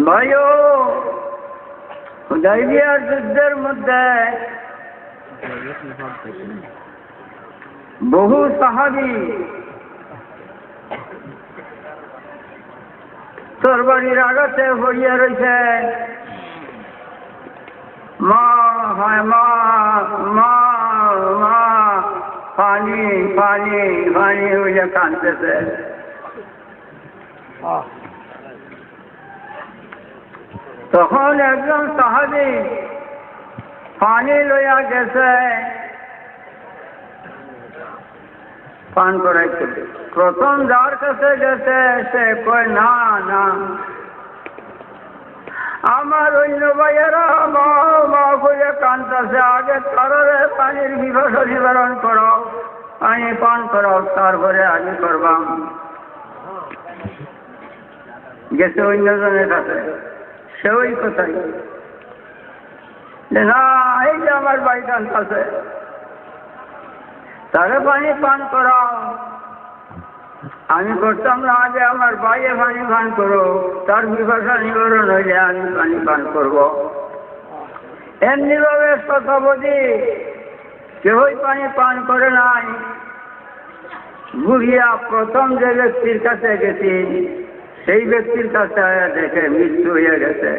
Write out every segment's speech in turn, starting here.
ভাইও হুদাইবিয়ার যুদ্ধের মধ্যে বহু সাহাবি তরবারির আগতে হইয়া রয়েছে মা হয় মা মা মা পানি পানি পানি হইয়া কাঁদতেছে তখন একজন সাহাবি পানি লইয়া গেছে। পান করাইতে প্রথম যার কাছে গেছে, সে কয়, না না। আমার অন্য ভাইয়েরা মা মা করে কান্তাছে আগে তারারে পানির বিভাষ নিবারণ করো। পানি পান করো তারপরে আমি করবাম। গেছে অন্যজনের কাছে। সে ওই কথাই না এই যে আমার বাড়ি কান্তাছে তারে পানি পান করাও। আমি করতাম না যে আমার বাইরে পানি পান করো তার বিভাষা নিবারণ হইলে আমি পানি পান করব। এমনিভাবে শতাবধি কেউই পানি পান করে নাই। ঘুরিয়া প্রথম যে ব্যক্তির কাছে গেছি সেই ব্যক্তির কাছে দেখে মৃত্যু হয়ে গেছে।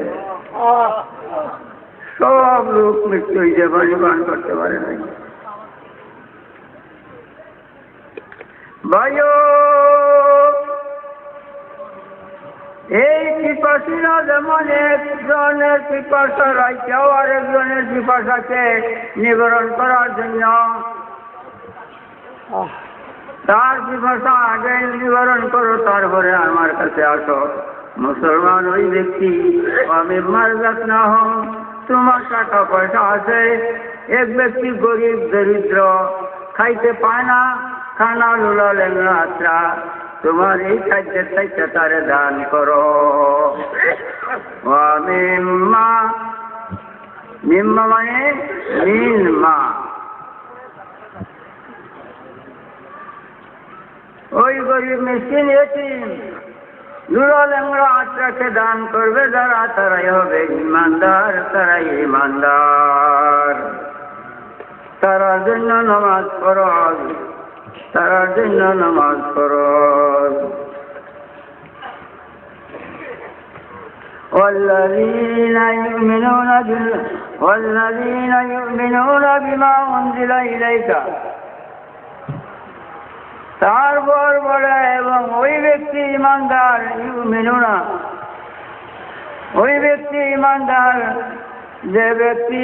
সব লোক মৃত্যু হয়েছে পান করতে পারে নাই। ভাইও, এই পিপাসীরা যেমন একজনের পিপাসা রাইতেও আরেকজনের পিপাসাকে নিবারণ করার জন্য। তার পিপাসা আগে নিবারণ করো, তারপরে আমার কাছে আসো। মুসলমান ওই ব্যক্তি আমি মারজাত না হম তোমার টাকা পয়সা আছে। এক ব্যক্তি গরিব, দরিদ্র, খাইতে পায় না, খানা, লুলা লেঙ্গা আত্রা তোমার এই খাদ্যের চাইতে তারে দান করো। মিম্মা মিম্মা মানে মিন মা ওই গরিব মিসকিন এটিম লুলা লেঙ্গা আত্রাকে দান করবে যারা তারাই হবে ইমানদার তারাই ইমানদার তারার জন্য নামাজ ফরজ তারার জন্য নামাজ ফরজ والذين يؤمنون بال والذين يؤمنون بما أنزل إليك তারপর বলে, এবং ওই ব্যক্তি ইমানদার মেনু না। ওই ব্যক্তি ইমানদার, যে ব্যক্তি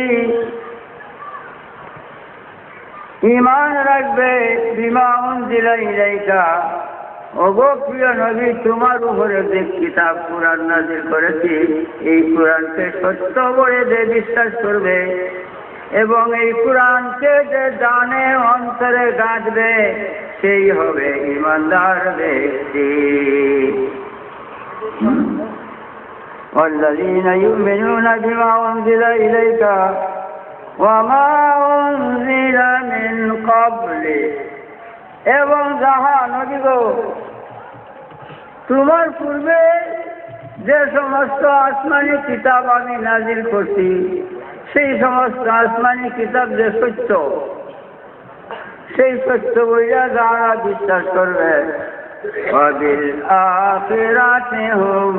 ইমান রাখবে, বিমা উনজিলা ইলাইকা। ওগো প্রিয় নবী, তোমার উপরে যে কিতাব কোরআন নাজির করেছি, এই কোরআনকে সত্য বলে যে বিশ্বাস করবে, এবং এই কোরআনকে যে জানে, অন্তরে গাঁথবে সেই হবে ইমানদার ব্যক্তি والذين يؤمنون بما أنزل إليك وما أنزل من قبل এবং যাহা নদী গো তোমার পূর্বে যে সমস্ত আসমানি কিতাব আমি নাজিল করছি সেই সমস্ত আসমানি কিতাব যে সত্য সেই সত্য বইয়া যারা বিশ্বাস করবে। অবিল আখেরাতে হুম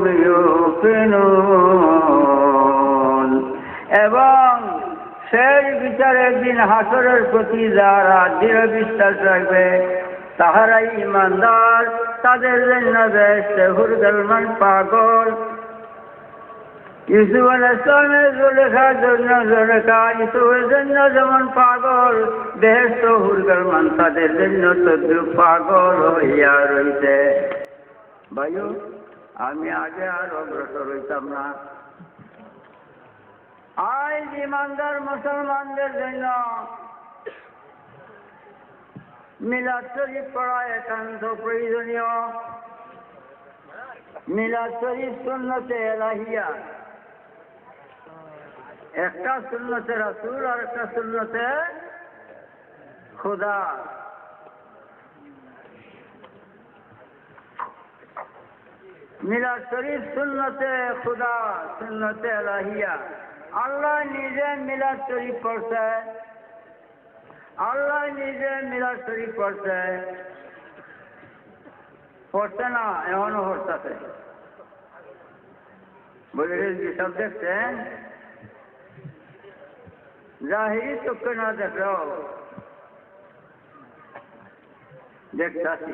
এবং সেই বিচারের দিন হাসরের প্রতি যারা দৃঢ় বিশ্বাস রাখবে, তাহারাই ইমানদার, তাদের জন্য বেশে হুরগলমান পাগল। ইউসুফ আল ইসলামের জুলেখার জন্য জুলেখা ইউসুফের জন্য যেমন পাগল বেহেস্ত হুরগলমান তাদের জন্য তদ্রুপ পাগল হইয়া রইছে। ভাইও, আমি আগে আর অগ্রসর হইতাম না। আজ ইমানদার মুসলমানদের জন্য মিলাদ শরীফ পড়া একান্ত প্রয়োজনীয়। মিলাদ শরীফ সুন্নতে এলাহিয়া। একটা সুন্নতে রাসুল আর একটা সুন্নতে খুদা। মিলাদ শরীফ সুন্নতে খুদা, সুন্নতে এলাহিয়া। আল্লাহ নিজে মিলাদ শরীফ পড়ছে। আল্লাহ নিজে মিলাদ শরীফ পড়ছে। পড়ছে না এমনও পড়তেছে। বলে সব দেখছেন? ظاہری تو کنا دکھاؤ دیکھتا سی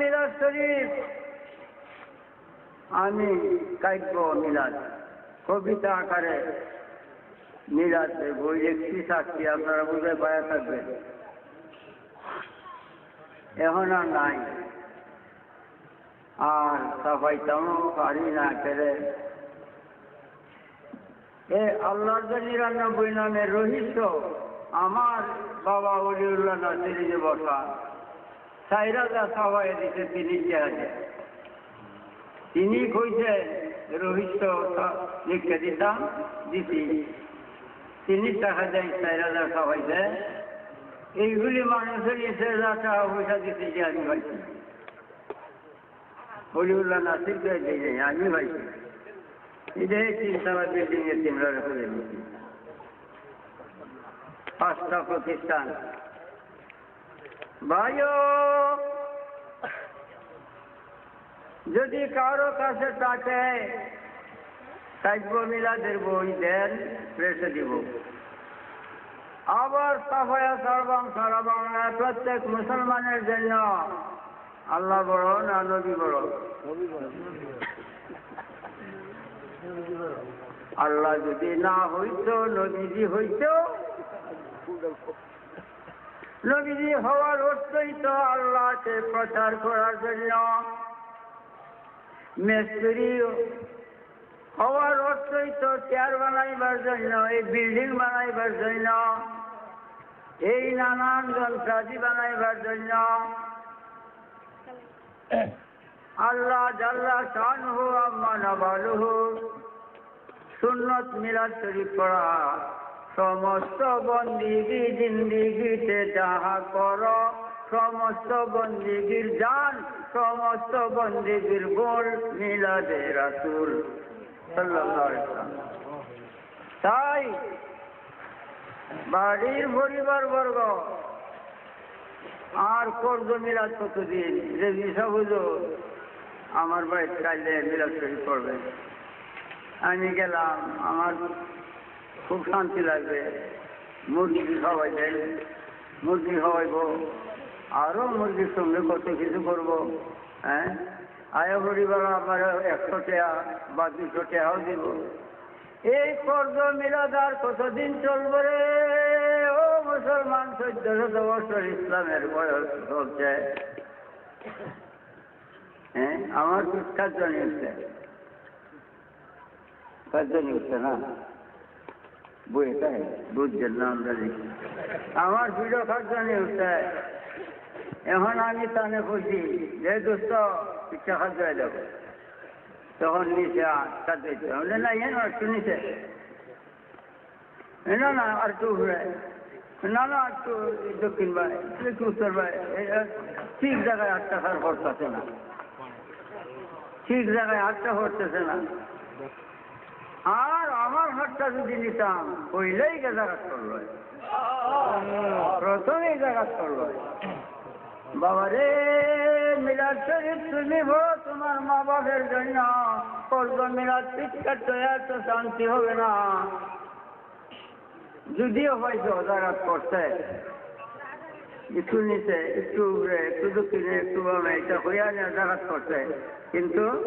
মিলাদ শরীফ। আমি কাব্য মিলাদ, কবিতা আকারে মিলাদ বই লিখছি সাক্ষী, আপনারা বুঝে পায়া থাকবেন। এখন আর নাই। আর সাফাইতামও পারি না করে এ আল্লাহর নিরানব্বই নামের রহস্য আমার বাবা অলিউল্লাহ নাসির যে বসা সাইরাজা সবাই দিতে তিনি আছে? তিনি কইছে রহস্য লিখে দিতাম, দিছি। তিনি টাকা দেয় সাইরাজা সবাইতে এইগুলি মানুষের এসে যা টাকা পয়সা দিতে যে আমি পাইছি। হলিউল্লাহ নাসির আমি পাইছি। এটাই তিনতলা বিল্ডিং এর তিনটা রেখে পাঁচটা প্রতিষ্ঠান। ভাইও, যদি কারও কাছে সাইব মিলাদের বই দেন প্রেসে দিব। আবার সাফায়া সর্বাং সর্বাংলা প্রত্যেক মুসলমানের জন্য। আল্লাহ বড় না নবী বড়? আল্লাহ যদি না হইত, নবীজি হইত। নবীজি হওয়ার অর্থই তো আল্লাহকে প্রচার করার জন্য। মিস্ত্রি হওয়ার অর্থই তো চেয়ার বানাইবার জন্য, এই বিল্ডিং বানাইবার জন্য, এই নানান যন্ত্রাদি বানাইবার জন্য। আল্লাহ জাল্লা শান হো আম্মা নবালুহু, সুন্নত মিলাদ শরীফ পড়া। সমস্ত বন্দিগি জিন্দিগিতে যাহা কর, সমস্ত বন্দিগির জান, সমস্ত বন্দিগির গোল মিলাদে রাসুল তাই বাড়ির পরিবার বর্গ, আর কর্জ মিলাদ কতদিন? যে বিষা হুজুর আমার বাড়ি কাইলে মিলাদ শরীফ করবে আমি গেলাম, আমার খুব শান্তি লাগবে। মুরগি খাওয়াই দেয় মুরগি খাওয়াইব। আরও মুরগির সঙ্গে কত কিছু করব হ্যাঁ? আয়া পরিবার আমার একশো টাকা বা দুশো টাকাও দিব। এই কর্জ মিলাদার কতদিন চলবে রে? ও মুসলমান চোদ্দ শত বছর ইসলামের বয়স চলছে। হ্যাঁ আমার শিক্ষার জন্য কাজে উঠছে না? বইটা বুঝছেন না আমরা দেখি আমার ভিডিও খাদ্য উঠছে এখন আমি তানে খুশি যে দোস্ত ইচ্ছা খাদ্য দেবো তখন নিচে খাদ্য বলে না এন একটু নিচে না না আর একটু ঘুরে না না একটু দক্ষিণ ভাই একটু উত্তর ভাই ঠিক জায়গায় আটটা খার করতেছে না ঠিক জায়গায় আটটা করতেছে না আর আমার হাতটা যদি নিতাম, কইলেই জায়গা করল। প্রথমেই জায়গা করল। বাবা রে মিলাদ শরীফ তুমি হো তোমার মা বাপের জন্য। করব মিলাদ চিৎকার তো এত শান্তি হবে না। যদিও হয়তো জায়গা করছে। একটু নিচে, একটু উপরে, একটু দক্ষিণে, একটু বামে, এটা হইয়া জায়গা করছে। কিন্তু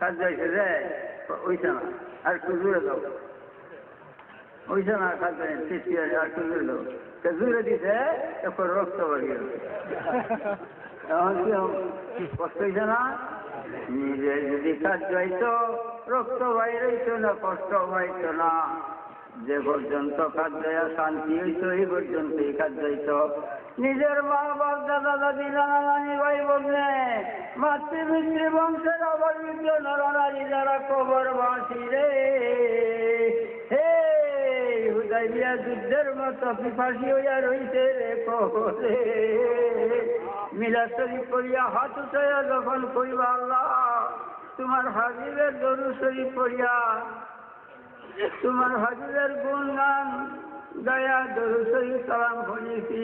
কাজ হয়েছে যায় ওইটা না আর একটু জুড়ে দাও। ওইটা না খাতে সৃষ্টি আছে, আর একটু জুড়ে দাও। তা জুড়ে দিছে এখন রক্ত বাড়িয়ে এখন কি কষ্ট হয়েছে না? নিজে যদি কাজ যাইতো, রক্ত বাইরে না, কষ্ট হইতো না। যে পর্যন্ত খাদ্যয়া শান্তি হইত, এই পর্যন্তই খাদ্য হইত নিজের মা বাপ দাদা দাদি নানা নানি ভাই বোনে মাতৃপিতৃ, বংশের অবলম্বিত নরনারী যারা কবর বাঁচি রে। হে, হুদাইবিয়া যুদ্ধের মতো পিপাসি হইয়া রইছে রে কবরে। মিলা শরীফ করিয়া হাত উঠাইয়া যখন কইবা, আল্লাহ, তোমার হাবিবের দরু শরীফ করিয়া তোমার হাজিরের গুণগান দয়া দরুসই সালাম করেছি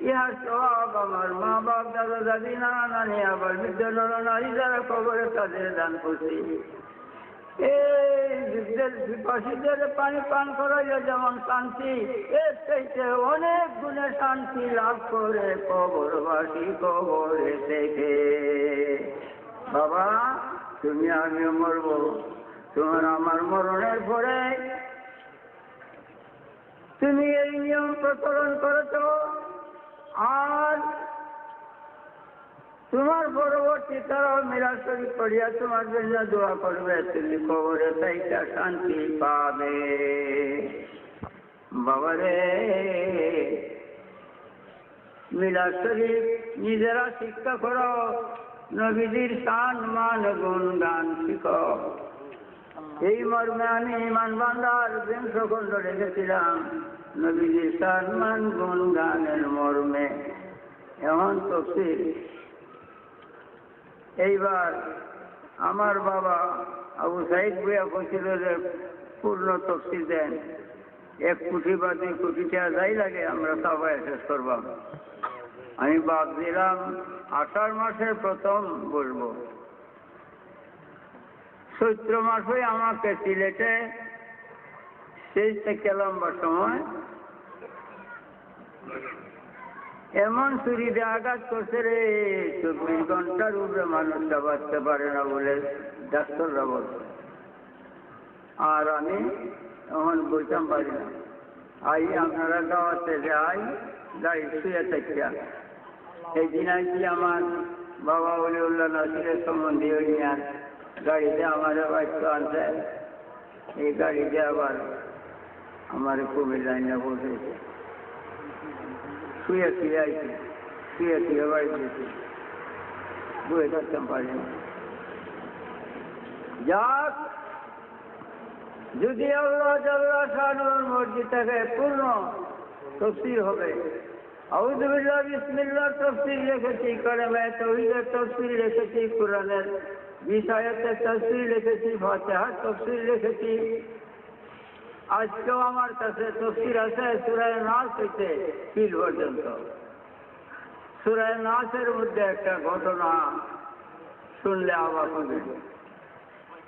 ইহা সব আমার মা বাপ দাদা দাদি নানা নানি আবার বৃদ্ধ নারী যারা কবরে তাদের দান করছি। এই পানি পান করাইলে যেমন শান্তি, এর চাইতে অনেক গুণে শান্তি লাভ করে কবর কবরবাসী কবরে থেকে। বাবা, তুমি আমিও মরবো। তোমার আমার মরণের পরে তুমি এই নিয়ম প্রচলন করেছ। আর তোমার পরবর্তী তারাও মিলা শরীফ করিয়া তোমার জন্য দোয়া করবে, তুমি কবরে তাইটা শান্তি পাবে। বাবারে মিলা শরীফ নিজেরা শিক্ষা করো, নবীজির সান, মান, গুণ, গান শিখো। এই মর্মে আমি ইমান বান্দার বিংশ খণ্ড রেখেছিলাম নবীজির সালমান গুণ গানের মর্মে। এমন তফসিল। এইবার আমার বাবা আবু সাইদ বইয়া বলছিল যে পূর্ণ তফসিল দেন। এক কোটি বা দুই কোটি টাকা যাই লাগে, আমরা সবাই শেষ করবাম আমি ভাবছিলাম আষাঢ় মাসের প্রথম বলব চৈত্র মাসে আমাকে সিলেটে সেই থেকে লম্বা সময় এমন চুরিতে আঘাত করছে রে, চব্বিশ ঘণ্টার উপরে মানুষটা বাঁচতে পারে না বলে ডাক্তাররা বলছে। আর আমি এখন বলতাম পারি না আই, আপনারা গাওয়াতে যাই গাড়ি শুয়ে থাকিয়া এই দিন আমার বাবা অলিউল্লাহ নাসিরের সম্বন্ধে নিয়ার গাড়িতে আমার বাচ্চা আনতে এই গাড়িতে আবার আমার খুবই লাইনে বসেছে। শুয়ে শুয়ে আইছে, শুয়ে শুয়ে বাড়িতে বয়ে থাকতাম পারি না যাক, যদি আল্লাহ জাল্লাহ শানুর মসজিদ থেকে পূর্ণ তফসির হবে আউদুবিল্লাহ বিসমিল্লাহ তফসির লিখেছি, কলমে তহিদের তফসির লিখেছি, কোরআনের বিষয়েতে তফসির লিখেছি ফাতেহার তফসির লিখেছি। আজকেও আমার কাছে তফসির আছে সুরায় নাচ হইতে ফিল পর্যন্ত। সুরায় নাচের মধ্যে একটা ঘটনা শুনলে আবার হবে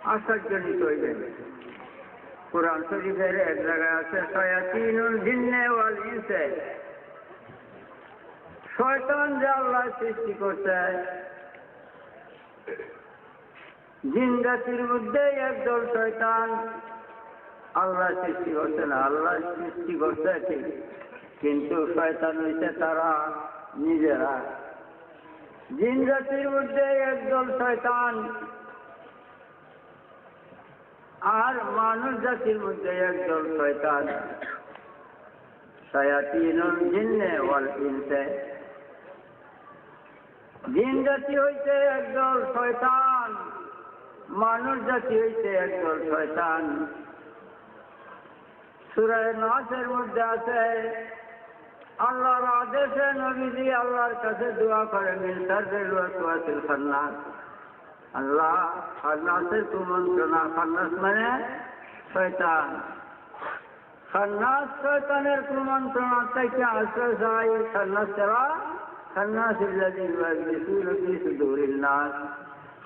আশ্চর্যজনিত হইবে কোরআন শরীফের এক জায়গায় আছে, শয়াতিনুল জিন্নে ওয়াল ইনসে। শয়তান যে আল্লাহ সৃষ্টি করছে জিন জাতির মধ্যে একদল শয়তান আল্লাহ সৃষ্টি করছে না, আল্লাহ সৃষ্টি করছে ঠিক কিন্তু শয়তান হইছে তারা নিজেরা। জিন জাতির মধ্যে একদল শয়তান আর মানুষ জাতির মধ্যে একদল শয়তান। শয়াতিনুল জাতি হইতে একদল শয়তান। মানুষ জাতি হইতে একদল শয়তান। সুরায় নাচের মধ্যে আছে, আল্লাহর আদেশে নবীজি আল্লাহর কাছে দোয়া করে মিনসারের খান্নাস। আল্লাহ, খান্নাসের কুমন্ত্রণা, খান্নাস মানে শয়তান। খান্নাস শয়তানের কুমন্ত্রণা থেকে আশ্রয় চাই খান্নাস ছাড়া খান্নাস ইল্লাদি ওয়াসবিসুল সুদুরিল নাস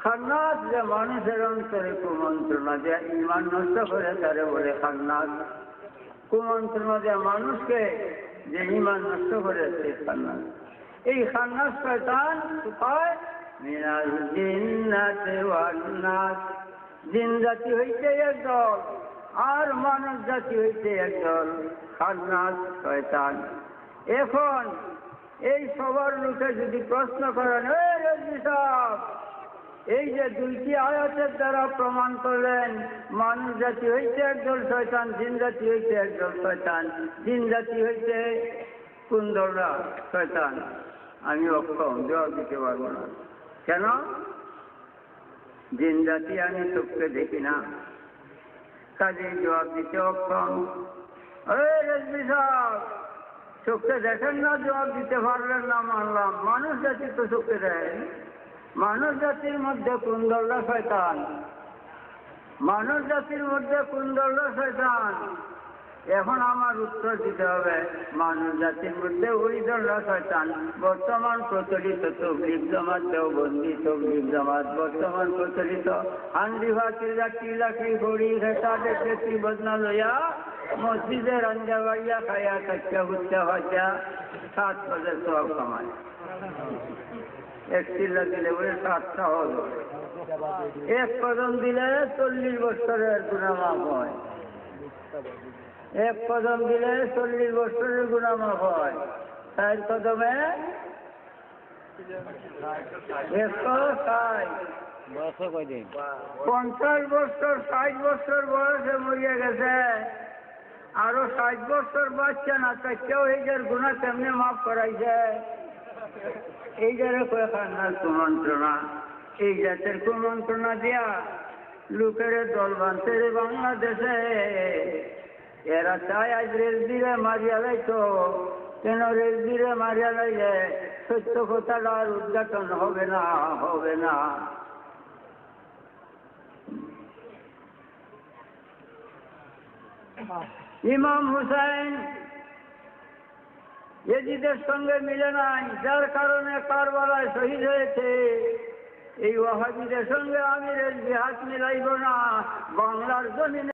খান্নাস যে মানুষের অন্তরে কুমন্ত্রণা যে ইমান নষ্ট করে তারে বলে খান্নাস কুমন্ত্রণা যে মানুষকে যে ইমান নষ্ট করে সে খান্নাস এই খান্নাস শয়তান কোথায় মিনাল জিন্নাতে ওয়ান নাস। জিন জাতি হইতে একদল আর মানব জাতি হইতে একদল খান্নাস শয়তান। এখন এই সবার লোকে যদি প্রশ্ন করেন এই রজনী সাহেব এই যে দুইটি আয়াতের দ্বারা প্রমাণ করলেন মানুষ জাতি হইতে একদল শয়তান, জিন জাতি হইতে একদল শয়তান। জিন জাতি হইতে কুন্দররা শয়তান। আমি অক্ষম, জবাব দিতে পারব না। কেন? জিন জাতি আমি চোখকে দেখি না। কাজে জবাব দিতে অক্ষম। এই রেজবি সাহেব, চোখে দেখেন না, জবাব দিতে পারলেন না মানলাম। মানুষ জাতি তো চোখে দেয় মানুষ জাতির মধ্যে কুন্দল্লা শয়তান? মানুষ জাতির মধ্যে কুন্দল্লা শয়তান? এখন আমার উত্তর দিতে হবে মানুষ জাতির মধ্যে ওই দল্লা শয়তান। বর্তমান প্রচলিত তবলিগ জামাত, দেওবন্দি তবলিগ জামাত, বর্তমান প্রচলিত হান্ডি ভাতি লাঠি লাঠি ঘড়ি ঘেটা দেখে বদনা লইয়া মসজিদের আঞ্জা বাড়িয়া খাইয়া কাচ্চা হুচ্চা ভাজা সাত পদের সব কামায়। এক চিল্লা দিলে বলে সাতটা হলো এক কদম দিলে চল্লিশ বছরের গুণামাপ হয়। এক কদম দিলে চল্লিশ বছরের গুণামাপ হয়। চার কদমে পঞ্চাশ বছর, ষাট বছর বয়সে মরিয়া গেছে। আরও ষাট বছর বাচ্চা না তা কেউ এই গুণা কেমনে মাফ করাইছে? এই যারে কয়ে কান্নার কুমন্ত্রণা, এই জাতের কুমন্ত্রণা দিয়া লোকের দল বাঁধতে বাংলাদেশে। এরা চায় আজ রেল দিলে মারিয়া লাইতো, কেন রেল দিলে মারিয়া লাইলে সত্য কথাটার উদ্ঘাটন হবে না হবে না। ইমাম হুসাইন এজিদের সঙ্গে মিলে নাই, যার কারণে কারবালায় শহীদ হয়েছে। এই ওয়াহাবিদের সঙ্গে আমিরের জিহাদ মিলাইব না, বাংলার জমিনে